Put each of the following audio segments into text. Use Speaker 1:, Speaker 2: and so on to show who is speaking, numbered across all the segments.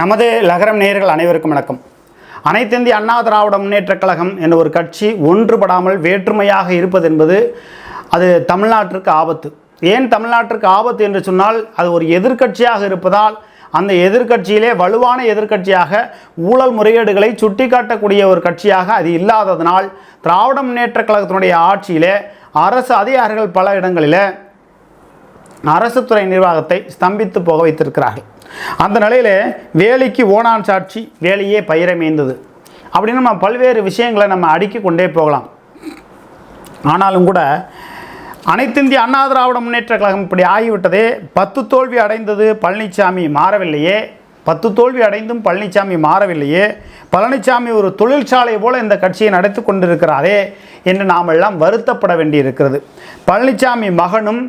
Speaker 1: நமது லகரம் நேயர்கள் அனைவருக்கும் வணக்கம். அனைத்திந்திய அண்ணா திராவிட முன்னேற்றக் கழகம் என்ற ஒரு கட்சி ஒன்றுபடாமல் வேற்றுமையாக இருப்பது என்பது அது தமிழ்நாட்டிற்கு ஆபத்து. ஏன் தமிழ்நாட்டிற்கு ஆபத்து என்று சொன்னால் அது ஒரு எதிர்க்கட்சியாக இருப்பதால் அந்த எதிர்க்கட்சியிலே வலுவான எதிர்க்கட்சியாக ஊழல் முறைகேடுகளை சுட்டிக்காட்டக்கூடிய ஒரு கட்சியாக அது இல்லாததனால் திராவிட முன்னேற்றக் கழகத்தினுடைய ஆட்சியிலே அரசு அதிகாரிகள் பல இடங்களில் அரசு துறை நிர்வாகத்தை ஸ்தம்பித்து போக வைத்திருக்கிறார்கள். அந்த நிலையில் வேலைக்கு ஓனான் சாட்சி வேலையே பயிரமைந்தது அப்படின்னு நம்ம பல்வேறு விஷயங்களை நம்ம அடுக்கி கொண்டே போகலாம். ஆனாலும் கூட அனைத்திந்திய அண்ணா திராவிட முன்னேற்ற கழகம் இப்படி ஆகிவிட்டதே பத்து தோல்வி அடைந்தது பழனிசாமி மாறவில்லையே பத்து தோல்வி அடைந்தும் பழனிசாமி மாறவில்லையே பழனிசாமி ஒரு தொழிற்சாலை போல இந்த கட்சியை நடத்தி கொண்டிருக்கிறாரே என்று நாமெல்லாம் வருத்தப்பட வேண்டியிருக்கிறது. பழனிசாமி மகனும்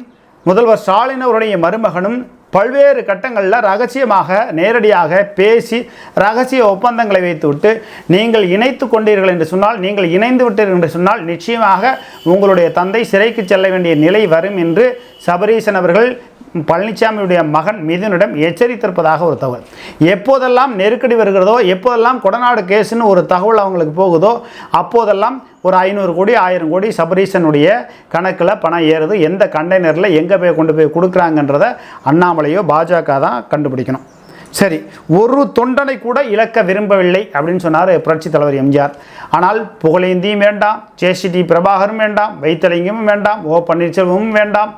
Speaker 1: முதல்வர் ஸ்டாலின் அவருடைய மருமகனும் பல்வேறு கட்டங்களில் ரகசியமாக நேரடியாக பேசி ரகசிய ஒப்பந்தங்களை வைத்துவிட்டு நீங்கள் இணைத்து கொண்டீர்கள் என்று சொன்னால் நீங்கள் இணைந்து விட்டீர்கள் என்று சொன்னால் நிச்சயமாக உங்களுடைய தந்தை சிறைக்கு செல்ல வேண்டிய நிலை வரும் என்று சபரீசன் அவர்கள் பழனிசாமியுடைய மகன் மிதுனிடம் எச்சரித்திருப்பதாக ஒரு தகவல். எப்போதெல்லாம் நெருக்கடி வருகிறதோ எப்போதெல்லாம் கொடநாடு கேஸ்னு ஒரு தகவல் அவங்களுக்கு போகுதோ அப்போதெல்லாம் ஒரு ஐநூறு கோடி ஆயிரம் கோடி சபரீசனுடைய கணக்கில் பணம் ஏறுது. எந்த கண்டெய்னரில் எங்கே போய் கொண்டு போய் கொடுக்குறாங்கன்றதை அண்ணாமலையோ பாஜக தான் கண்டுபிடிக்கணும். சரி ஒரு தொண்டனை கூட இழக்க விரும்பவில்லை அப்படின்னு சொன்னார் புரட்சித் தலைவர் எம்ஜிஆர். ஆனால் புகழேந்தியும் வேண்டாம் ஜேசிடி பிரபாகரும் வேண்டாம் வைத்தலிங்கமும் வேண்டாம் ஓ பன்னீர்செல்வமும் வேண்டாம்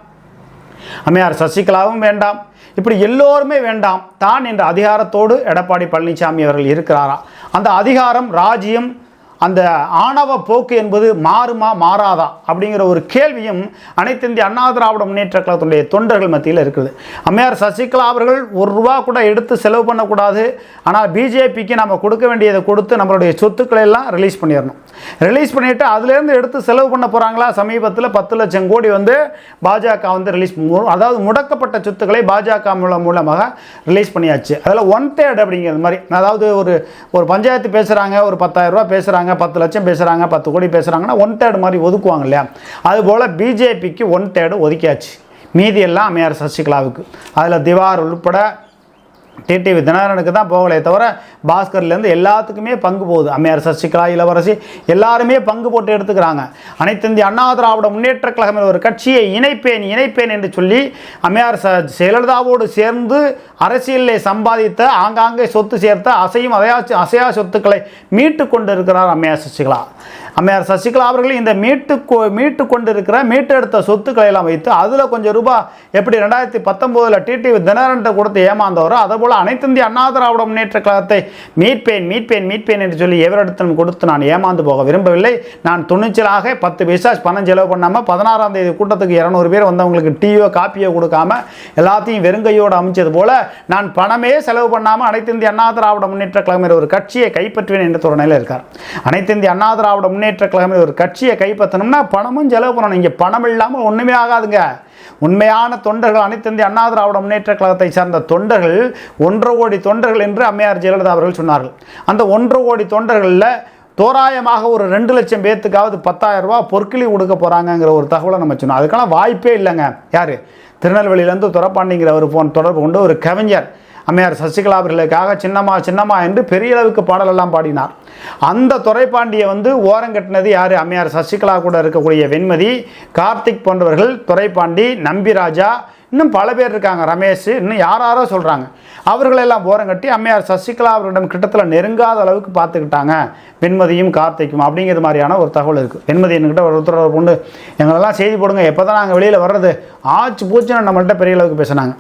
Speaker 1: அம்மையார் சசிகலாவும் வேண்டாம். இப்படி எல்லோருமே வேண்டாம். தான் என்ற அதிகாரத்தோடு எடப்பாடி பழனிசாமி அவர்கள் இருக்கிறாரா? அந்த அதிகாரம் ராஜ்யம் அந்த ஆணவ போக்கு என்பது மாறுமா மாறாதா அப்படிங்கிற ஒரு கேள்வியும் அனைத்து இந்திய அண்ணா திராவிட முன்னேற்ற கழகத்துடைய தொண்டர்கள் மத்தியில் இருக்குது. அம்மையார் சசிகலா அவர்கள் ஒரு ரூபா கூட எடுத்து செலவு பண்ணக்கூடாது. ஆனால் பிஜேபிக்கு நம்ம கொடுக்க வேண்டியதை கொடுத்து நம்மளுடைய சொத்துக்களை எல்லாம் ரிலீஸ் பண்ணிடணும். ரிலீஸ் பண்ணிவிட்டு அதுலேருந்து எடுத்து செலவு பண்ண போகிறாங்களா சமீபத்தில் பத்து லட்சம் கோடி வந்து பாஜக வந்து ரிலீஸ் அதாவது முடக்கப்பட்ட சொத்துக்களை பாஜக மூலம் மூலமாக ரிலீஸ் பண்ணியாச்சு. அதில் ஒன் தேர்ட் அப்படிங்கிறது மாதிரி அதாவது ஒரு ஒரு பஞ்சாயத்து பேசுகிறாங்க ஒரு பத்தாயிரம் ரூபா பேசுகிறாங்க பத்து லட்சம் பேசுகிறாங்க பத்து கோடி பேசுகிறாங்கன்னா ஒன் தேர்ட் மாதிரி ஒதுக்குவாங்க இல்லையா? அதுபோல் பிஜேபிக்கு ஒன் தேர்டு ஒதுக்கியாச்சு. மீதி எல்லாம் அம்மையார் சசிகலாவுக்கு. அதில் திவார் உள்பட டிடிவி தினகரனுக்கு தான் போகலே தவிர பாஸ்கர்லேருந்து எல்லாத்துக்குமே பங்கு போகுது. அம்மையார் சசிகலா இளவரசி எல்லாருமே பங்கு போட்டு எடுத்துக்கிறாங்க. அனைத்து இந்திய அண்ணா திராவிட முன்னேற்ற கழகம் ஒரு கட்சியை இணைப்பேன் இணைப்பேன் என்று சொல்லி அம்மையார் ச ஜெயலலிதாவோடு சேர்ந்து அரசியலில் சம்பாதித்த ஆங்காங்கே சொத்து சேர்த்த அசையும் அதையா அசையா சொத்துக்களை மீட்டு கொண்டு இருக்கிறார் அம்மையார் சசிகலா. அம்மையார் சசிகலா அவர்கள் இந்த மீட்டு கொ- மீட்டு கொண்டிருக்கிற மீட்டெடுத்த சொத்துக்களை எல்லாம் வைத்து அதில் கொஞ்சம் ரூபாய் எப்படி ரெண்டாயிரத்தி பத்தொம்போதில் டிடிவி தினகரன்ட்ட கொடுத்து ஏமாந்தவரோ அதேபோல் அனைத்து இந்திய அண்ணா திராவிட முன்னேற்ற கழகத்தை மீட்பேன் மீட்பேன் மீட்பேன் என்று சொல்லி எவரிடத்திலும் கொடுத்து நான் ஏமாந்து போக விரும்பவில்லை. நான் துணிச்சலாக பத்து பைசா பணம் செலவு பண்ணாமல் பதினாறாம் தேதி கூட்டத்துக்கு இரநூறு பேர் வந்தவங்களுக்கு டீயோ காப்பியோ கொடுக்காம எல்லாத்தையும் வெறுங்கையோடு அமைச்சது போல நான் பணமே செலவு பண்ணாமல் அனைத்து இந்திய அண்ணா திராவிட முன்னேற்ற கழகம் ஒரு கட்சியை கைப்பற்றுவேன் என்ற தோரணையில் இருக்கார். அனைத்து இந்திய அண்ணா திராவிட முன்னேற்ற கழகம் ஒரு கட்சியை கைப்பற்றணும்னா பணமும் செலவு பண்ணணும். இங்கே பணம் இல்லாமல் ஒன்றுமே ஆகாதுங்க. உண்மையான தொண்டர்கள் அனைத்து இந்திய அண்ணா திராவிட முன்னேற்ற கழகத்தை சார்ந்த தொண்டர்கள் ஒன்றரை கோடி தொண்டர்கள் என்று அம்மையார் ஜெயலலிதா அவர்கள் சொன்னார்கள். அந்த ஒன்றரை கோடி தொண்டர்களில் தோராயமாக ஒரு ரெண்டு லட்சம் பேர்த்துக்காவது பத்தாயிரம் பொற்களி பொற்கிளி கொடுக்க போகிறாங்கங்கிற ஒரு தகவலை நம்ம சொன்னோம். அதுக்கெல்லாம் வாய்ப்பே இல்லைங்க. யார்? திருநெல்வேலியிலேருந்து துறப்பாண்டிங்கிற ஒரு போன் தொடர்பு கொண்டு ஒரு கவிஞர் அம்மையார் சசிகலா அவர்களுக்காக சின்னம்மா சின்னம்மா என்று பெரிய அளவுக்கு பாடலெல்லாம் பாடினார். அந்த துறைப்பாண்டியை வந்து ஓரங்கட்டினது யார்? அம்மையார் சசிகலா கூட இருக்கக்கூடிய வெண்மதி கார்த்திக் போன்றவர்கள் துறைப்பாண்டி நம்பிராஜா இன்னும் பல பேர் இருக்காங்க. ரமேஷ் இன்னும் யாராரோ சொல்கிறாங்க அவர்களெல்லாம் ஓரங்கட்டி அம்மையார் சசிகலா அவர்களிடம் கிட்டத்தில் நெருங்காத அளவுக்கு பார்த்துக்கிட்டாங்க. வெண்மதியும் கார்த்திக்கும் அப்படிங்கிற மாதிரியான ஒரு தகவல் இருக்குது வெண்மதி என்கிட்ட ஒரு உத்தரவு கொண்டு எங்களெல்லாம் செய்தி போடுங்க. எப்போ தான் நாங்கள் வெளியில் வர்றது? ஆச்சு பூச்சுன்னு நம்மள்கிட்ட பெரிய அளவுக்கு பேசினாங்க.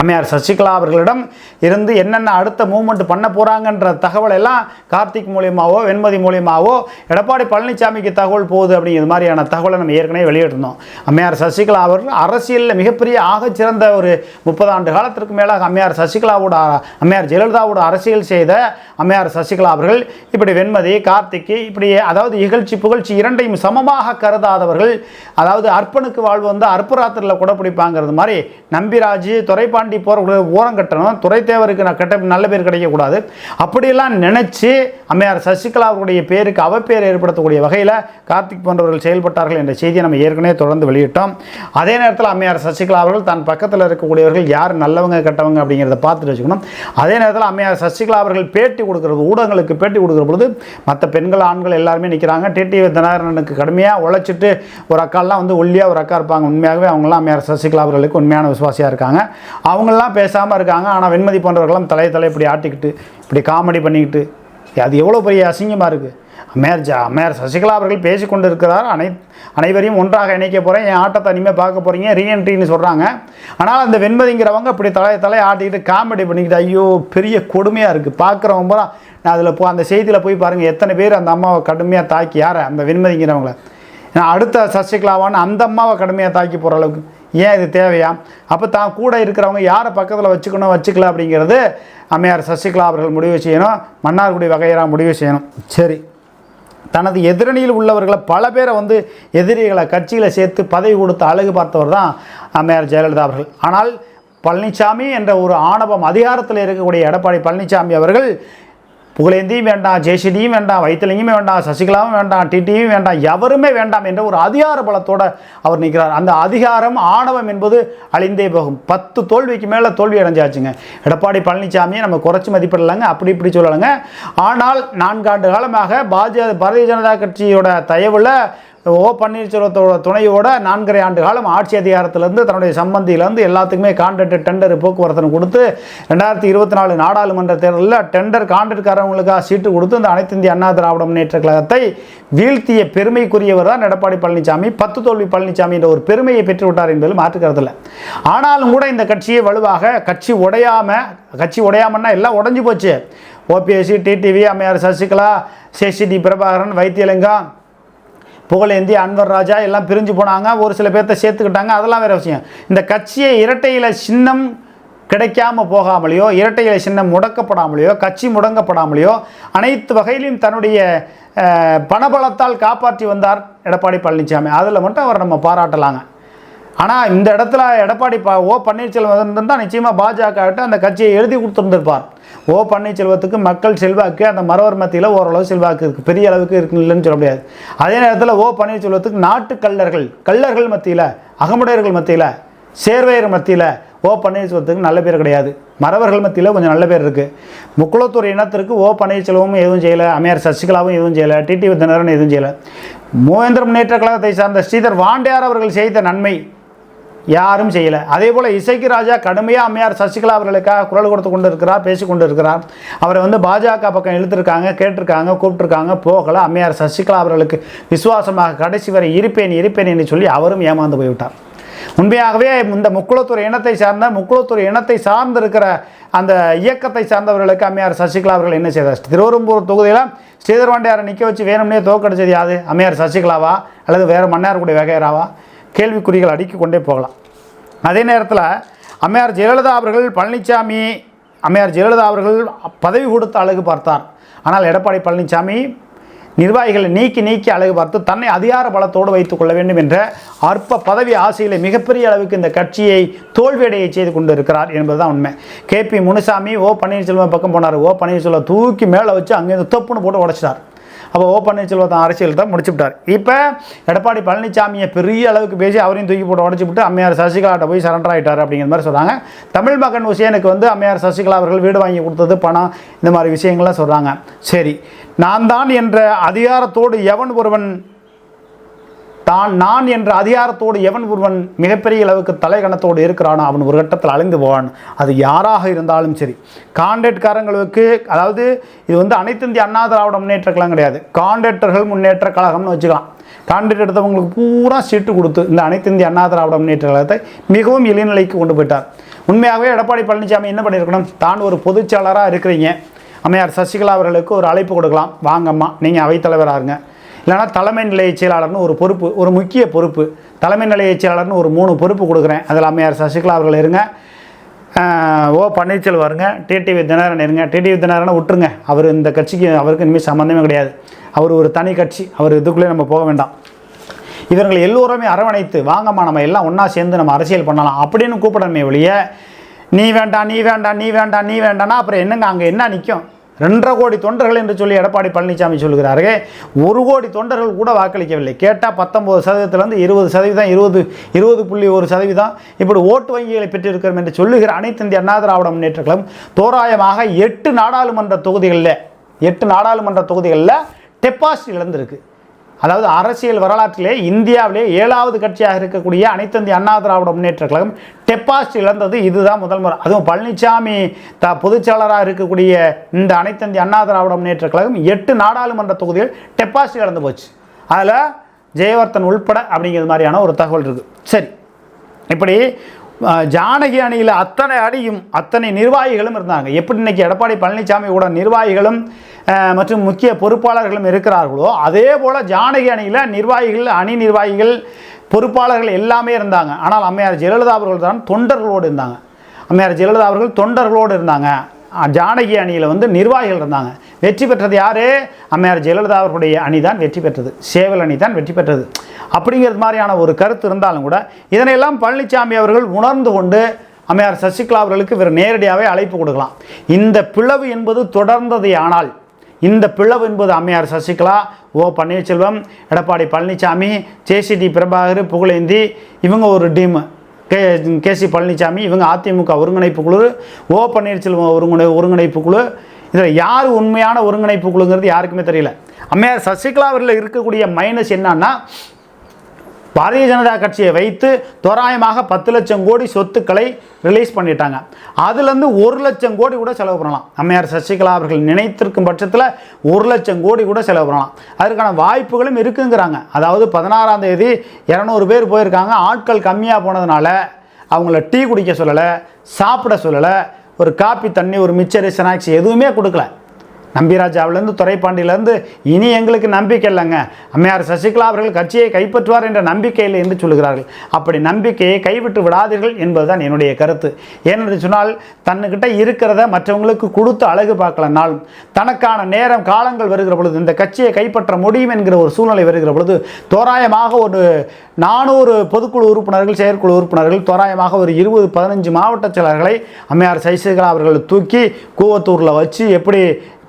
Speaker 1: அம்மையார் சசிகலா அவர்களிடம் இருந்து என்னென்ன அடுத்த மூவ்மெண்ட் பண்ண போகிறாங்கன்ற தகவல் எல்லாம் கார்த்திக் மூலியமாகவோ வெண்மதி மூலியமாகவோ எடப்பாடி பழனிசாமிக்கு தகவல் போகுது அப்படிங்கிற மாதிரியான தகவலை நம்ம ஏற்கனவே வெளியிட்டிருந்தோம். அம்மையார் சசிகலா அவர்கள் அரசியலில் மிகப்பெரிய ஆகச்சிறந்த ஒரு முப்பது ஆண்டு காலத்திற்கு மேலாக அம்மையார் சசிகலாவோட அம்மையார் ஜெயலலிதாவோட அரசியல் செய்த அம்மையார் சசிகலா அவர்கள் இப்படி வெண்மதி கார்த்திக்கு இப்படி அதாவது இகழ்ச்சி புகழ்ச்சி இரண்டையும் சமமாக கருதாதவர்கள் அதாவது அர்ப்பனுக்கு வாழ்வு வந்து அற்புராத்திரில் கூட பிடிப்பாங்கிறது மாதிரி நம்பிராஜ் துறைப்பா தாண்டி போகிற ஓரம் கட்டணும். துறைத்தேவருக்கு நான் கெட்ட நல்ல பேர் கிடைக்கக்கூடாது. அப்படியெல்லாம் நினச்சி அம்மையார் சசிகலா அவருடைய பேருக்கு அவப்பேர் ஏற்படுத்தக்கூடிய வகையில் கார்த்திக் போன்றவர்கள் செயல்பட்டார்கள் என்ற செய்தியை நம்ம ஏற்கனவே தொடர்ந்து வெளியிட்டோம். அதே நேரத்தில் அம்மையார் சசிகலா அவர்கள் தன் பக்கத்தில் இருக்கக்கூடியவர்கள் யார் நல்லவங்க கெட்டவங்க அப்படிங்கிறத பார்த்துட்டு வச்சுக்கணும். அதே நேரத்தில் அம்மையார் சசிகலா அவர்கள் பேட்டி கொடுக்குறது ஊடகங்களுக்கு பேட்டி கொடுக்குற பொழுது மற்ற பெண்கள் ஆண்கள் எல்லாருமே நிற்கிறாங்க டிடிவி தினகரனுக்கு கடுமையாக உழைச்சிட்டு ஒரு அக்காலாம் வந்து ஒல்லியாக ஒரு அக்கா இருப்பாங்க. உண்மையாகவே அவங்களாம் அம்மையார் சசிகலா அவர்களுக்கு உண்மையான விசுவாசியாக இருக்காங்க. அவங்களாம் பேசாமல் இருக்காங்க. ஆனால் வெண்மதி போன்றவர்கள்லாம் தலை தலை இப்படி ஆட்டிக்கிட்டு இப்படி காமெடி பண்ணிக்கிட்டு அது எவ்வளோ பெரிய அசிங்கமாக இருக்குது அம்மையார் ஜா அம்மையார் சசிகலா அவர்கள் பேசி கொண்டு இருக்கிறார் அனை அனைவரையும் ஒன்றாக இணைக்க போகிறேன் என் ஆட்டத்தை இனிமேல் பார்க்க போகிறீங்க ரீஎன்ட்ரின்னு சொல்கிறாங்க ஆனால் அந்த வெண்மதிங்கிறவங்க அப்படி தலை தலை ஆட்டிக்கிட்டு காமெடி பண்ணிக்கிட்டு ஐயோ பெரிய கொடுமையாக இருக்குது பார்க்குறவங்க போல நான் அதில் போ அந்த செய்தியில் போய் பாருங்கள் எத்தனை பேர் அந்த அம்மாவை கடுமையாக தாக்கி யாரை? அந்த வெண்மதிங்கிறவங்கள. நான் அடுத்த சசிகலாவான்னு அந்த அம்மாவை கடுமையாக தாக்கி போகிற அளவுக்கு ஏன் இது தேவையா? அப்போ தான் கூட இருக்கிறவங்க யாரை பக்கத்தில் வச்சுக்கணும் வச்சுக்கல அப்படிங்கிறது அம்மையார் சசிகலா அவர்கள் முடிவு செய்யணும். மன்னார்குடி வகையரா முடிவு செய்யணும். சரி. தனது எதிரணியில் உள்ளவர்களை பல பேரை வந்து எதிரிகளை கட்சியில் சேர்த்து பதவி கொடுத்து அழகு பார்த்தவர் தான் அம்மையார் ஜெயலலிதா அவர்கள். ஆனால் பழனிசாமி என்ற ஒரு ஆணவம் அதிகாரத்தில் இருக்கக்கூடிய எடப்பாடி பழனிசாமி அவர்கள் புகழேந்தியும் வேண்டாம் ஜெயசிடியும் வேண்டாம் வைத்திலிங்கமே வேண்டாம் சசிகலாவும் வேண்டாம் டிடியும் வேண்டாம் எவருமே வேண்டாம் என்ற ஒரு அதிகார பலத்தோடு அவர் நிற்கிறார். அந்த அதிகாரம் ஆணவம் என்பது அழிந்தே போகும். பத்து தோல்விக்கு மேலே தோல்வி அடைஞ்சாச்சுங்க. எடப்பாடி பழனிசாமியை நம்ம குறைச்சி மதிப்பிடலைங்க அப்படி இப்படி சொல்லலைங்க. ஆனால் நான்காண்டு காலமாக பாஜக பாரதிய ஜனதா கட்சியோட தயவில் ஓ பன்னீர்செல்வத்தோட துணையோட நான்கரை ஆண்டு காலம் ஆட்சி அதிகாரத்திலேருந்து தன்னுடைய சம்பந்தியிலேருந்து எல்லாத்துக்குமே கான்ட்ராக்ட் டெண்டர் போக்குவரத்து கொடுத்து ரெண்டாயிரத்தி இருபத்தி நாலு நாடாளுமன்ற தேர்தலில் டெண்டர் கான்ட்ராக்ட்காரவங்களுக்காக சீட்டு கொடுத்து இந்த அனைத்து இந்திய அண்ணா திராவிட முன்னேற்ற கழகத்தை வீழ்த்திய பெருமைக்குரியவர் தான் எடப்பாடி பழனிசாமி பத்து தோல்வி பழனிசாமி என்ற ஒரு பெருமையை பெற்று விட்டார் என்பதில் மாற்றுக்கிறதில்ல ஆனாலும் கூட இந்த கட்சியை வலுவாக கட்சி உடையாமல் கட்சி உடையாமன்னா எல்லாம் உடஞ்சி போச்சு. ஓபிஎஸ்சி டிடிவி அம்மையார் சசிகலா சேசிடி பிரபாகரன் வைத்தியலிங்கம் புகழேந்தி அன்வர் ராஜா எல்லாம் பிரிஞ்சு போனாங்க. ஒரு சில பேர்த்த சேர்த்துக்கிட்டாங்க. அதெல்லாம் வேறு விஷயம். இந்த கட்சியை இரட்டையில சின்னம் கிடைக்காம போகாமலையோ இலை சின்னம் முடக்கப்படாமலேயோ கட்சி முடங்கப்படாமலேயோ அனைத்து வகையிலும் தன்னுடைய பணபலத்தால் காப்பாற்றி வந்தார் எடப்பாடி பழனிசாமி அதில் மட்டும் அவர் நம்ம பாராட்டலாங்க. ஆனால் இந்த இடத்துல எடப்பாடி பா ஓ பன்னீர்செல்வம் இருந்திருந்தால் நிச்சயமாக பாஜகவிட்ட அந்த கட்சியை எழுதி கொடுத்துருந்துருப்பார். ஓ பன்னீர்செல்வத்துக்கு மக்கள் செல்வாக்கு அந்த மறவர் மத்தியில் ஓரளவு செல்வாக்கு இருக்குது பெரிய அளவுக்கு இருக்கு இல்லைன்னு சொல்ல முடியாது. அதே நேரத்தில் ஓ பன்னீர்செல்வத்துக்கு நாட்டு கல்லர்கள் கள்ளர்கள் மத்தியில் அகமுடையர்கள் மத்தியில் சேர்வையர் மத்தியில் ஓ பன்னீர்செல்வத்துக்கு நல்ல பேர் கிடையாது. மறவர்கள் மத்தியில் கொஞ்சம் நல்ல பேர் இருக்குது முக்குளத்தூர் இனத்திற்கு ஓ பன்னீர்செல்வமும் எதுவும் செய்யலை. அம்மையார் சசிகலாவும் எதுவும் செய்யலை. டிடி தினகரன் எதுவும் செய்யலை. மூவேந்திர முன்னேற்ற கழகத்தை சார்ந்த ஸ்ரீதர் வாண்டியார் அவர்கள் செய்த நன்மை யாரும் செய்யலை. அதே போல் இசைக்கு ராஜா கடுமையாக அம்மையார் சசிகலா அவர்களுக்காக குரல் கொடுத்து கொண்டு இருக்கிறார் பேசி கொண்டு இருக்கிறார் அவரை வந்து பாஜக பக்கம் இழுத்துருக்காங்க கேட்டிருக்காங்க கூப்பிட்டுருக்காங்க போகலை. அம்மையார் சசிகலா அவர்களுக்கு விசுவாசமாக கடைசி வரை இருப்பேன் இருப்பேன் என்று சொல்லி அவரும் ஏமாந்து போய்விட்டார். உண்மையாகவே இந்த முக்குளத்தூர் இனத்தை சார்ந்த முக்குளத்தூர் இனத்தை சார்ந்து இருக்கிற அந்த இயக்கத்தை சார்ந்தவர்களுக்கு அம்மையார் சசிகலா அவர்கள் என்ன செய்தார்? திருவரும்பூர் தொகுதியில் ஸ்ரீதர் வாண்டியாரை நிற்க வச்சு வேணும்னே தோக்கடிச்சது யாது அம்மையார் சசிகலாவா? அல்லது வேறு மன்னார்குடி வகையராவா கேள்விக்குறிகள் அடுக்கி கொண்டே போகலாம். அதே நேரத்தில் அம்மையார் ஜெயலலிதா அவர்கள் பழனிசாமி அம்மையார் ஜெயலலிதா அவர்கள் பதவி கொடுத்து அழகு பார்த்தார். ஆனால் எடப்பாடி பழனிசாமி நிர்வாகிகளை நீக்கி நீக்கி அழகு பார்த்து தன்னை அதிகார பலத்தோடு வைத்துக் கொள்ள வேண்டும் என்ற அற்ப பதவி ஆசையில் மிகப்பெரிய அளவுக்கு இந்த கட்சியை தோல்வியடைய செய்து கொண்டு இருக்கிறார் என்பதுதான் உண்மை. கேபி முனுசாமி ஓ பன்னீர்செல்வம் பக்கம் போனார். ஓ பன்னீர்செல்வம் தூக்கி மேலே வச்சு அங்கேருந்து தொப்புன்னு போட்டு உடைச்சிட்டார். அப்போ ஓ பன்னீர்செல்வம் அரசியல் தான் முடிச்சு விட்டார் இப்போ எடப்பாடி பழனிசாமியை பெரிய அளவுக்கு பேசி அவரையும் தூக்கி போட்டு உடச்சி விட்டு அம்மையார் சசிகலாட்ட போய் சரண்டர் ஆகிட்டார் அப்படிங்கிற மாதிரி சொல்கிறாங்க தமிழ் மகன் உசேனுக்கு வந்து அம்மையார் சசிகலா அவர்கள் வீடு வாங்கி கொடுத்தது பணம் இந்த மாதிரி விஷயங்கள்லாம் சொல்கிறாங்க சரி நான் தான் என்ற அதிகாரத்தோடு எவன் ஒருவன் தான் நான் என்ற அதிகாரத்தோடு எவன் ஒருவன் மிகப்பெரிய அளவுக்கு தலைகணத்தோடு இருக்கிறானோ அவன் ஒரு கட்டத்தில் அழிந்து போவான். அது யாராக இருந்தாலும் சரி. கான்ட்ராக்ட்காரங்களுக்கு அதாவது இது வந்து அனைத்து இந்திய அண்ணா திராவிட முன்னேற்ற கழகம் கிடையாது. கான்ட்ராக்டர்கள் முன்னேற்ற கழகம்னு வச்சுக்கலாம். கான்ட்ராக்ட் எடுத்தவங்களுக்கு பூரா சீட்டு கொடுத்து இந்த அனைத்து இந்திய அண்ணா திராவிட முன்னேற்ற கழகத்தை மிகவும் இளைநிலைக்கு கொண்டு போயிட்டார். உண்மையாகவே எடப்பாடி பழனிசாமி என்ன பண்ணியிருக்கணும்? தான் ஒரு பொதுச்செயலராக இருக்கிறீங்க. அம்மையார் சசிகலா அவர்களுக்கு ஒரு அழைப்பு கொடுக்கலாம். வாங்கம்மா நீங்கள் அவைத்தலைவராக இருங்க இல்லைனா தலைமை நிலைய செயலாளர்னு ஒரு பொறுப்பு ஒரு முக்கிய பொறுப்பு. தலைமை நிலைய செயலாளர்னு ஒரு மூணு பொறுப்பு கொடுக்குறேன். அதில் அம்மையார் சசிகலா அவர்கள் இருங்க. ஓ பன்னீர்செல்வம் இருங்க டிடிவி தினகரன் இருங்க. டிடிவி தினகரனை விட்டுருங்க. அவர் இந்த கட்சிக்கு அவருக்கு இனிமேல் சம்மந்தமே கிடையாது. அவர் ஒரு தனி கட்சி. அவர் இதுக்குள்ளே நம்ம போக வேண்டாம். இவர்கள் எல்லோருமே அரவணைத்து வாங்கம்மா நம்ம எல்லாம் ஒன்றா சேர்ந்து நம்ம அரசியல் பண்ணலாம் அப்படின்னு கூப்பிடணுமே ஒழிய நீ வேண்டாம் நீ வேண்டாம் நீ வேண்டாம் நீ வேண்டாம்னா அப்புறம் என்னங்க அங்கே என்ன நிற்கும் ரெண்டரை கோடி தொண்டர்கள் என்று சொல்லி எடப்பாடி பழனிசாமி சொல்கிறார்கள். ஒரு கோடி தொண்டர்கள் கூட வாக்களிக்கவில்லை. கேட்டால் பத்தொம்பது சதவீதத்திலேருந்து இருபது சதவீதம் இருபது இருபது புள்ளி ஒரு சதவீதம். இப்படி ஓட்டு வங்கிகளை பெற்றிருக்கிறோம் என்று சொல்லுகிற அனைத்து இந்திய அண்ணா திராவிட முன்னேற்றங்களும் தோராயமாக எட்டு நாடாளுமன்ற தொகுதிகளில் எட்டு நாடாளுமன்ற தொகுதிகளில் டெபாசிட் இழந்திருக்கு. அதாவது அரசியல் வரலாற்றிலே இந்தியாவிலே ஏழாவது கட்சியாக இருக்கக்கூடிய அனைத்தந்திய அண்ணா திராவிட முன்னேற்ற கழகம் டெபாசிட் இழந்தது இதுதான் முதல் முறை. அதுவும் பழனிசாமி த பொதுச்செயலராக இருக்கக்கூடிய இந்த அனைத்தந்திய அண்ணா திராவிட முன்னேற்ற கழகம் எட்டு நாடாளுமன்ற தொகுதிகள் டெபாசிட் இழந்து போச்சு. அதில் ஜெயவர்த்தன் உள்பட அப்படிங்கிறது மாதிரியான ஒரு தகவல் இருக்குது சரி. இப்படி ஜானகி அணியில் அத்தனை அணியும் அத்தனை நிர்வாகிகளும் இருந்தாங்க. எப்படி இன்னைக்கு எடப்பாடி பழனிசாமி கூட நிர்வாகிகளும் மற்றும் முக்கிய பொறுப்பாளர்களும் இருக்கிறார்களோ அதே போல் ஜானகி அணியில் நிர்வாகிகள் அணி நிர்வாகிகள் பொறுப்பாளர்கள் எல்லாமே இருந்தாங்க. ஆனால் அம்மையார் ஜெயலலிதா அவர்கள் தான் தொண்டர்களோடு இருந்தாங்க. அம்மையார் ஜெயலலிதா அவர்கள் தொண்டர்களோடு இருந்தாங்க. ஜானகி அணியில் வந்து நிர்வாகிகள் இருந்தாங்க. வெற்றி பெற்றது யாரு? அம்மையார் ஜெயலலிதா அவர்களுடைய அணி தான் வெற்றி பெற்றது. சேவல் அணி தான் வெற்றி பெற்றது. அப்படிங்கிறது மாதிரியான ஒரு கருத்து இருந்தாலும் கூட இதனையெல்லாம் பழனிசாமி அவர்கள் உணர்ந்து கொண்டு அம்மையார் சசிகலா அவர்களுக்கு இவர் நேரடியாகவே அழைப்பு கொடுக்கலாம். இந்த பிளவு என்பது தொடர்ந்தது ஆனால் இந்த பிளவு என்பது அம்மையார் சசிகலா ஓ பன்னீர்செல்வம் எடப்பாடி பழனிசாமி ஜேசிடி பிரபாகர் புகழேந்தி இவங்க ஒரு டீமு. கே கேசி பழனிசாமி இவங்க அதிமுக ஒருங்கிணைப்பு குழு ஓ பன்னீர்செல்வம் ஒருங்கிணை ஒருங்கிணைப்பு குழு. இதில் யார் உண்மையான ஒருங்கிணைப்பு குழுங்கிறது யாருக்குமே தெரியல. அம்மையார் சசிகலா அவரில் இருக்கக்கூடிய மைனஸ் என்னன்னா பாரதிய ஜனதா கட்சியை வைத்து தோராயமாக பத்து லட்சம் கோடி சொத்துக்களை ரிலீஸ் பண்ணிட்டாங்க. அதுலேருந்து ஒரு லட்சம் கோடி கூட செலவு பண்ணலாம். அம்மையார் சசிகலா அவர்கள் நினைத்திருக்கும் பட்சத்தில் ஒரு லட்சம் கோடி கூட செலவு பண்ணலாம். அதற்கான வாய்ப்புகளும் இருக்குங்கிறாங்க. அதாவது பதினாறாம் தேதி இரநூறு பேர் போயிருக்காங்க. ஆட்கள் கம்மியாக போனதுனால அவங்கள டீ குடிக்க சொல்லலை சாப்பிட சொல்லலை ஒரு காப்பி தண்ணி ஒரு மிச்சரி ஸ்நாக்ஸ் எதுவுமே கொடுக்கல. நம்பிராஜாவிலேருந்து துறைப்பாண்டியிலேருந்து இனி எங்களுக்கு நம்பிக்கை இல்லைங்க. அம்மையார் சசிகலா அவர்கள் கட்சியை கைப்பற்றுவார் என்ற நம்பிக்கையில் என்று சொல்கிறார்கள். அப்படி நம்பிக்கையை கைவிட்டு விடாதீர்கள் என்பதுதான் என்னுடைய கருத்து. ஏனென்று சொன்னால் தன்னுக்கிட்ட இருக்கிறத மற்றவங்களுக்கு கொடுத்து அழகு பார்க்கலனாலும் தனக்கான நேரம் காலங்கள் வருகிற பொழுது இந்த கட்சியை கைப்பற்ற முடியும் என்கிற ஒரு சூழ்நிலை வருகிற பொழுது தோராயமாக ஒரு நானூறு பொதுக்குழு உறுப்பினர்கள் செயற்குழு உறுப்பினர்கள் தோராயமாக ஒரு இருபது பதினஞ்சு மாவட்ட செயலர்களை அம்மையார் சசிகலா அவர்கள் தூக்கி கூவத்தூரில் வச்சு எப்படி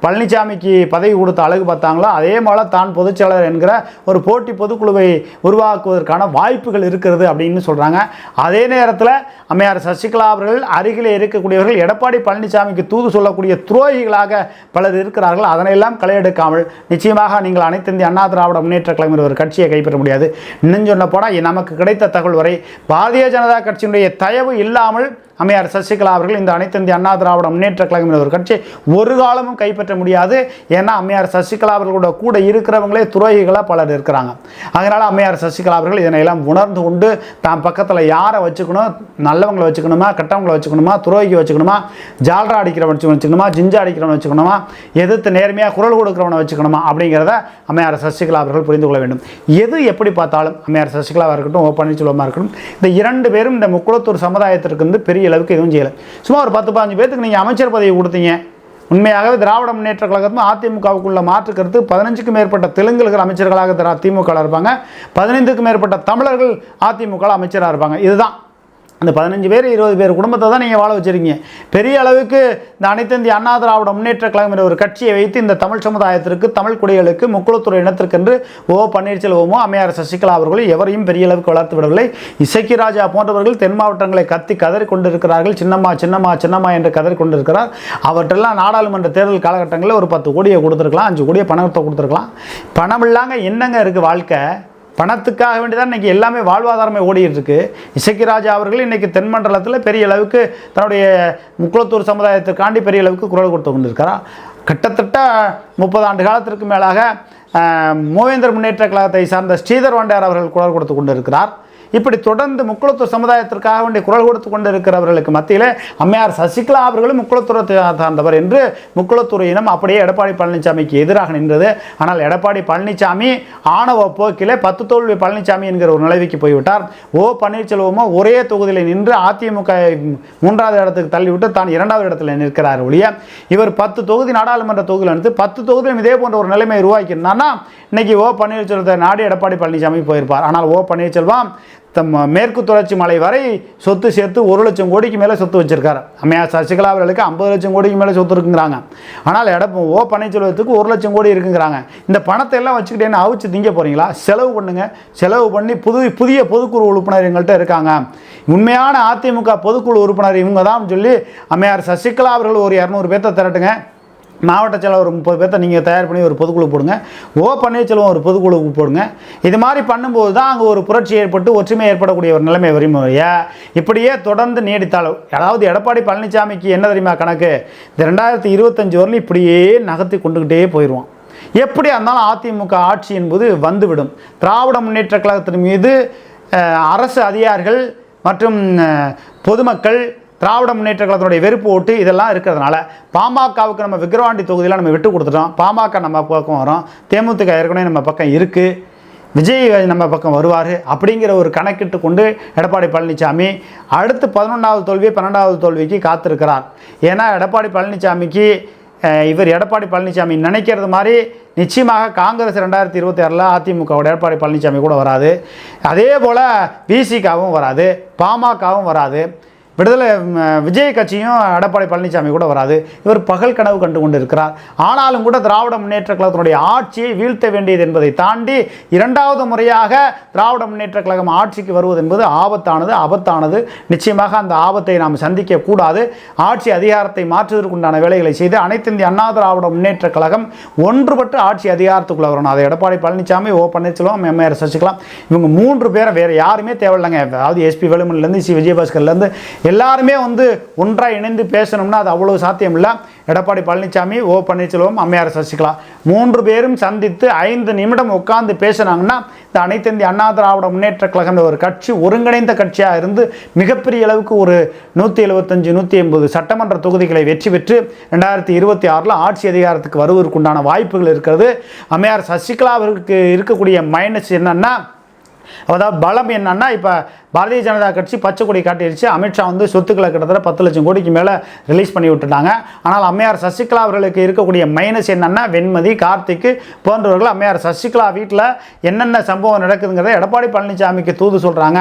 Speaker 1: பழனிசாமிக்கு பதவி கொடுத்த அழகு பார்த்தாங்களோ? அதே போல தான் பொதுச்செயலர் என்கிற ஒரு போட்டி பொதுக்குழுவை உருவாக்குவதற்கான வாய்ப்புகள் இருக்கிறது அப்படின்னு சொல்கிறாங்க அதே நேரத்தில் அம்மையார் சசிகலா அவர்கள் அருகிலே இருக்கக்கூடியவர்கள் எடப்பாடி பழனிசாமிக்கு தூது சொல்லக்கூடிய துரோகிகளாக பலர் இருக்கிறார்கள். அதனையெல்லாம் களையெடுக்காமல் நிச்சயமாக நீங்கள் அனைத்து இந்திய அண்ணா திராவிட முன்னேற்ற கழகம் ஒரு கட்சியை கைப்பற்ற முடியாது. இன்னும் சொன்ன போனால் நமக்கு கிடைத்த தகவல் வரை பாரதிய ஜனதா கட்சியினுடைய தயவு இல்லாமல் அம்மையார் சசிகலா அவர்கள் இந்த அனைத்து இந்திய அண்ணா திராவிட முன்னேற்ற கழகம் என்ற ஒரு கட்சி ஒரு காலமும் கைப்பற்ற முடியாது. ஏன்னா அம்மையார் சசிகலா அவர்களோட கூட இருக்கிறவங்களே துரோகிகளாக பலர் இருக்கிறாங்க. அதனால் அம்மையார் சசிகலா அவர்கள் இதனையெல்லாம் உணர்ந்து கொண்டு தான் பக்கத்தில் யாரை வச்சுக்கணும் நல்லவங்களை வச்சுக்கணுமா கெட்டவங்களை வச்சுக்கணுமா துரோகி வச்சுக்கணுமா ஜால்ரா அடிக்கிறவன் வச்சுக்கணுமா ஜிஞ்சா அடிக்கிறவன் வச்சுக்கணுமா எதிர்த்து நேர்மையாக குரல் கொடுக்குறவனை வச்சுக்கணுமா அப்படிங்கிறத அம்மையார் சசிகலா அவர்கள் புரிந்து கொள்ள வேண்டும். எது எப்படி பார்த்தாலும் அம்மையார் சசிகலாவாக இருக்கட்டும் ஓ பன்னீர்செல்வமாக இருக்கட்டும் இந்த இரண்டு பேரும் இந்த முக்குளத்தூர் சமுதாயத்திற்கு வந்து பெரிய அளவுக்கு எதுவும் செய்யலை. சும்மா ஒரு பத்து பதினஞ்சு பேத்துக்கு நீங்கள் அமைச்சர் பதவி கொடுத்தீங்க. உண்மையாகவே திராவிட முன்னேற்ற கழகத்தும் அதிமுகவுக்குள்ள மாற்று கருத்து. பதினஞ்சுக்கும் மேற்பட்ட தெலுங்குகள் அமைச்சர்களாக திரா திமுக இருப்பாங்க. பதினைந்துக்கும் மேற்பட்ட தமிழர்கள் அதிமுக அமைச்சராக இருப்பாங்க. இதுதான். அந்த பதினஞ்சு பேர் இருபது பேர் குடும்பத்தை தான் நீங்கள் வாழ வச்சிருக்கீங்க. பெரிய அளவுக்கு இந்த அனைத்து இந்திய அண்ணா திராவிட முன்னேற்ற கழகம் என்ற ஒரு கட்சியை வைத்து இந்த தமிழ் சமுதாயத்திற்கு தமிழ் குடிகளுக்கு முக்குளத்துறை இனத்திற்கென்று ஓ பன்னீர்செல்வமோ அம்மையார் சசிகலா அவர்களும் எவரையும் பெரிய அளவுக்கு வளர்த்து விடவில்லை. இசக்கி ராஜா போன்றவர்கள் தென் மாவட்டங்களை கத்தி கதறி கொண்டிருக்கிறார்கள். சின்னம்மா சின்னம்மா சின்னம்மா என்று கதறி கொண்டிருக்கிறார். அவற்றெல்லாம் நாடாளுமன்ற தேர்தல் காலகட்டங்களில் ஒரு பத்து கோடியை கொடுத்துருக்கலாம் அஞ்சு கோடியை பணத்தை கொடுத்துருக்கலாம். பணம் இல்லாங்க என்னங்க இருக்குது வாழ்க்கை? பணத்துக்காக வேண்டி தான் இன்றைக்கி எல்லாமே வாழ்வாதாரமே ஓடிட்டு இருக்கு இசக்கி அவர்கள் இன்றைக்கி தென்மண்டலத்தில் பெரிய அளவுக்கு தன்னுடைய முக்குளத்தூர் சமுதாயத்திற்காண்டி பெரிய அளவுக்கு குரல் கொடுத்து கொண்டிருக்கிறார். கிட்டத்தட்ட முப்பது ஆண்டு காலத்திற்கு மேலாக மூவேந்தர் முன்னேற்ற கழகத்தை சார்ந்த ஸ்ரீதர் வண்டார் அவர்கள் குரல் கொடுத்து கொண்டிருக்கிறார். இப்படி தொடர்ந்து முக்குளத்தூர் சமுதாயத்திற்காக வேண்டிய குரல் கொடுத்து கொண்டிருக்கிறவர்களுக்கு மத்தியில் அம்மையார் சசிகலா அவர்களும் முக்குளத்தூரத்தை சார்ந்தவர் என்று முக்குளத்தூர் இனம் அப்படியே எடப்பாடி பழனிசாமிக்கு எதிராக நின்றது. ஆனால் எடப்பாடி பழனிசாமி ஆணவ போக்கிலே பத்து தோல்வி பழனிசாமி என்கிற ஒரு நிலைமைக்கு போய்விட்டார். ஓ பன்னீர்செல்வமோ ஒரே தொகுதியில் நின்று அதிமுக மூன்றாவது இடத்துக்கு தள்ளிவிட்டு தான் இரண்டாவது இடத்துல நிற்கிறார் ஒழிய இவர் பத்து தொகுதி நாடாளுமன்ற தொகுதியில் நின்று பத்து தொகுதியிலும் இதே போன்ற ஒரு நிலைமை உருவாக்கியிருந்தான்னா இன்னைக்கு ஓ பன்னீர்செல்வத்தை நாடு எடப்பாடி பழனிசாமி போயிருப்பார். ஆனால் ஓ பன்னீர்செல்வம் தம் மேற்கு தொடர்ச்சி மலை வரை சொத்து சேர்த்து ஒரு லட்சம் கோடிக்கு மேலே சொத்து வச்சுருக்காரு. அம்மையா சசிகலா அவர்களுக்கு ஐம்பது லட்சம் கோடிக்கு மேலே சொத்து இருக்குங்கிறாங்க. ஆனால் எடப்ப ஓ பன்னீர்செல்வத்துக்கு ஒரு லட்சம் கோடி இருக்குங்கிறாங்க. இந்த பணத்தை எல்லாம் வச்சுக்கிட்டேன்னு அவிச்சு திங்க போகிறீங்களா செலவு பண்ணுங்க. செலவு பண்ணி புது புதிய பொதுக்குழு உறுப்பினர் எங்கள்கிட்ட இருக்காங்க. உண்மையான அதிமுக பொதுக்குழு உறுப்பினர் இவங்க தான் சொல்லி அம்மையார் சசிகலா அவர்கள் ஒரு இரநூறு பேர்த்த திரட்டுங்க. மாவட்ட செயலாளர் ஒரு முப்பது பேர்த்த நீங்கள் தயார் பண்ணி ஒரு பொதுக்குழு போடுங்க. ஓ பன்னீர்செல்வம் ஒரு பொதுக்குழு போடுங்க. இது மாதிரி பண்ணும்போது தான் அங்கே ஒரு புரட்சி ஏற்பட்டு ஒற்றுமை ஏற்படக்கூடிய ஒரு நிலைமை வரிமுறைய இப்படியே தொடர்ந்து நீடித்தாலும் அதாவது எடப்பாடி பழனிசாமிக்கு என்ன தெரியுமா கணக்கு? இந்த ரெண்டாயிரத்தி இருபத்தஞ்சி வரலும் இப்படியே நகர்த்தி கொண்டுக்கிட்டே போயிடுவோம் எப்படி இருந்தாலும் அதிமுக ஆட்சி என்பது வந்துவிடும். திராவிட முன்னேற்ற கழகத்தின் மீது அரசு அதிகாரிகள் மற்றும் பொதுமக்கள் திராவிட முன்னேற்ற கழகத்தினுடைய வெறுப்பு ஓட்டு இதெல்லாம் இருக்கிறதுனால பாமகவுக்கு நம்ம விக்கிரவாண்டி தொகுதியில் நம்ம விட்டு கொடுத்துட்டோம். பாமக நம்ம பக்கம் வரோம். தேமுதிக ஏற்கனவே நம்ம பக்கம் இருக்குது விஜய் நம்ம பக்கம் வருவார் அப்படிங்கிற ஒரு கணக்கிட்டு கொண்டு எடப்பாடி பழனிசாமி அடுத்து பதினொன்றாவது தோல்வி பன்னெண்டாவது தோல்விக்கு காத்திருக்கிறார். ஏன்னா எடப்பாடி பழனிசாமிக்கு இவர் எடப்பாடி பழனிசாமி நினைக்கிறது மாதிரி நிச்சயமாக காங்கிரஸ் ரெண்டாயிரத்தி இருபத்தி ஆறில் அதிமுகவோட எடப்பாடி பழனிசாமி கூட வராது. அதே போல் விசிகாவும் வராது. பாமகவும் வராது. விடுதலை விஜய் கட்சியும் எடப்பாடி பழனிசாமி கூட வராது. இவர் பகல் கனவு கண்டு கொண்டு இருக்கிறார் ஆனாலும் கூட திராவிட முன்னேற்ற கழகத்தினுடைய ஆட்சியை வீழ்த்த வேண்டியது என்பதை தாண்டி இரண்டாவது முறையாக திராவிட முன்னேற்ற கழகம் ஆட்சிக்கு வருவது என்பது ஆபத்தானது ஆபத்தானது. நிச்சயமாக அந்த ஆபத்தை நாம் சந்திக்க கூடாது ஆட்சி அதிகாரத்தை மாற்றுவதற்குண்டான வேலைகளை செய்து அனைத்து இந்திய அண்ணா திராவிட முன்னேற்ற கழகம் ஒன்றுபட்டு ஆட்சி அதிகாரத்துக்குள்ள வரணும். அதை எடப்பாடி பழனிசாமி ஓ பன்னீர்செல்வம் எம்ஏஆர் சசிகலாம் இவங்க மூன்று பேரை வேறு யாருமே தேவையில்லைங்க. அதாவது எஸ்பி வேலுமணிலேருந்து சி விஜயபாஸ்கர்லேருந்து எல்லாருமே வந்து ஒன்றாக இணைந்து பேசணும்னா அது அவ்வளோ சாத்தியம் இல்லை எடப்பாடி பழனிசாமி ஓ பன்னீர்செல்வம் அம்மையார் சசிகலா மூன்று பேரும் சந்தித்து ஐந்து நிமிடம் உட்கார்ந்து பேசினாங்கன்னா இந்த அனைத்து இந்திய அண்ணா திராவிட முன்னேற்ற கழகம் ஒரு கட்சி ஒருங்கிணைந்த கட்சியாக இருந்து மிகப்பெரிய அளவுக்கு ஒரு நூற்றி எழுபத்தஞ்சு நூற்றி எண்பது சட்டமன்ற தொகுதிகளை வெற்றி பெற்று ரெண்டாயிரத்தி இருபத்தி ஆறில் ஆட்சி அதிகாரத்துக்கு வருவதற்குண்டான வாய்ப்புகள் இருக்கிறது. அம்மையார் சசிகலா அவருக்கு இருக்கக்கூடிய மைனஸ் என்னன்னா அதாவது பலம் என்னன்னா இப்போ பாரதிய ஜனதா கட்சி பச்சை கொடி காட்டிடுச்சு அமித்ஷா வந்து சொத்துக்களை கிட்டத்தட்ட பத்து லட்சம் கோடிக்கு மேலே ரிலீஸ் பண்ணி விட்டுட்டாங்க. ஆனால் அம்மையார் சசிகலா அவர்களுக்கு இருக்கக்கூடிய மைனஸ் என்னன்னா வெண்மதி கார்த்திக் போன்றவர்கள் அம்மையார் சசிகலா வீட்டில் என்னென்ன சம்பவம் நடக்குதுங்கிறத எடப்பாடி பழனிசாமிக்கு தூது சொல்கிறாங்க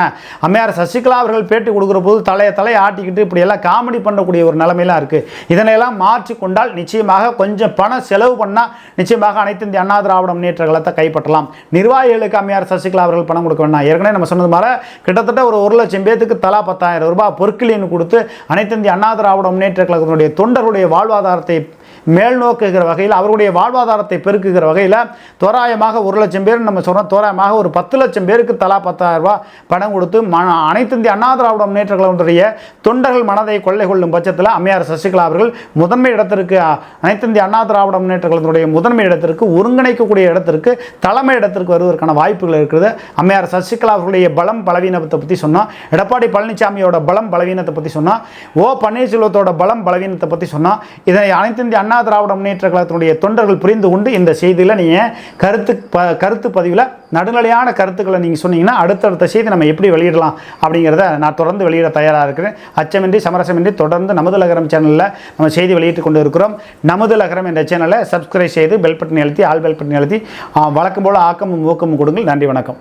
Speaker 1: அம்மையார் சசிகலா அவர்கள் பேட்டி கொடுக்குற போது தலையை தலையை ஆட்டிக்கிட்டு இப்படியெல்லாம் காமெடி பண்ணக்கூடிய ஒரு நிலைமையெல்லாம் இருக்குது இதனையெல்லாம் மாற்றி கொண்டால் நிச்சயமாக கொஞ்சம் பணம் செலவு பண்ணால் நிச்சயமாக அனைத்து இந்திய அண்ணா திராவிட முன்னேற்ற கழகத்தை கைப்பற்றலாம். நிர்வாகிகளுக்கு அம்மையார் சசிகலா அவர்கள் பணம் கொடுக்க வேண்டாம் ஏற்கனவே நம்ம சொன்னது மாதிரி கிட்டத்தட்ட ஒரு ஒரு லட்சம் பேத்துக்கு தலா பத்தாயிரம் ரூபாய் பொற்கிளின்னு கொடுத்து அனைத்து இந்திய அண்ணா திராவிட முன்னேற்ற கழகத்தினுடைய தொண்டர்களுடைய வாழ்வாதாரத்தை மேல் நோக்குகிற வகையில் அவருடைய வாழ்வாதாரத்தை பெருக்குகிற வகையில் தோராயமாக ஒரு லட்சம் பேர் நம்ம சொல்கிறோம் தோராயமாக ஒரு பத்து லட்சம் பேருக்கு தலா பத்தாயிரம் ரூபாய் பணம் கொடுத்து ம அனைத்து இந்திய அண்ணா திராவிட முன்னேற்ற கழகத்துடைய தொண்டர்கள் மனதை கொள்ளை கொள்ளும் பட்சத்தில் அம்மையார் சசிகலா அவர்கள் முதன்மை இடத்திற்கு அனைத்து இந்திய அண்ணா திராவிட முன்னேற்ற கழகத்துடைய முதன்மை இடத்திற்கு ஒருங்கிணைக்கக்கூடிய இடத்திற்கு தலைமை இடத்திற்கு வருவதற்கான வாய்ப்புகள் இருக்கிறது அம்மையார் சசிகலா அவர்களுடைய பலம் பலவீனத்தை பற்றி சொன்னால் எடப்பாடி பழனிசாமியோட பலம் பலவீனத்தை பற்றி சொன்னால் ஓ பன்னீர்செல்வத்தோட பலம் பலவீனத்தை பற்றி சொன்னால் இதனை அனைத்து இந்திய அண்ணா திராவிட முன்னேற்ற கழகத்தினுடைய தொண்டர்கள் புரிந்து கொண்டு இந்த செய்தியில் நீங்கள் கருத்து ப கருத்து பதிவில் நடுநிலையான கருத்துக்களை நீங்கள் சொன்னீங்கன்னா அடுத்தடுத்த செய்தி நம்ம எப்படி வெளியிடலாம் அப்படிங்கிறத நான் தொடர்ந்து வெளியிட தயாராக இருக்கிறேன். அச்சமின்றி சமரசமின்றி தொடர்ந்து நமது லகரம் சேனலில் நம்ம செய்தி வெளியிட்டு கொண்டு இருக்கிறோம் நமது லகரம் என்ற சேனலை சப்ஸ்கிரைப் செய்து பெல் பட்டன் அழுத்தி ஆல் பெல் பட்டன் அழுத்தி வழக்கம் போல் ஆக்கமும் ஊக்கமும் கொடுங்கள். நன்றி வணக்கம்.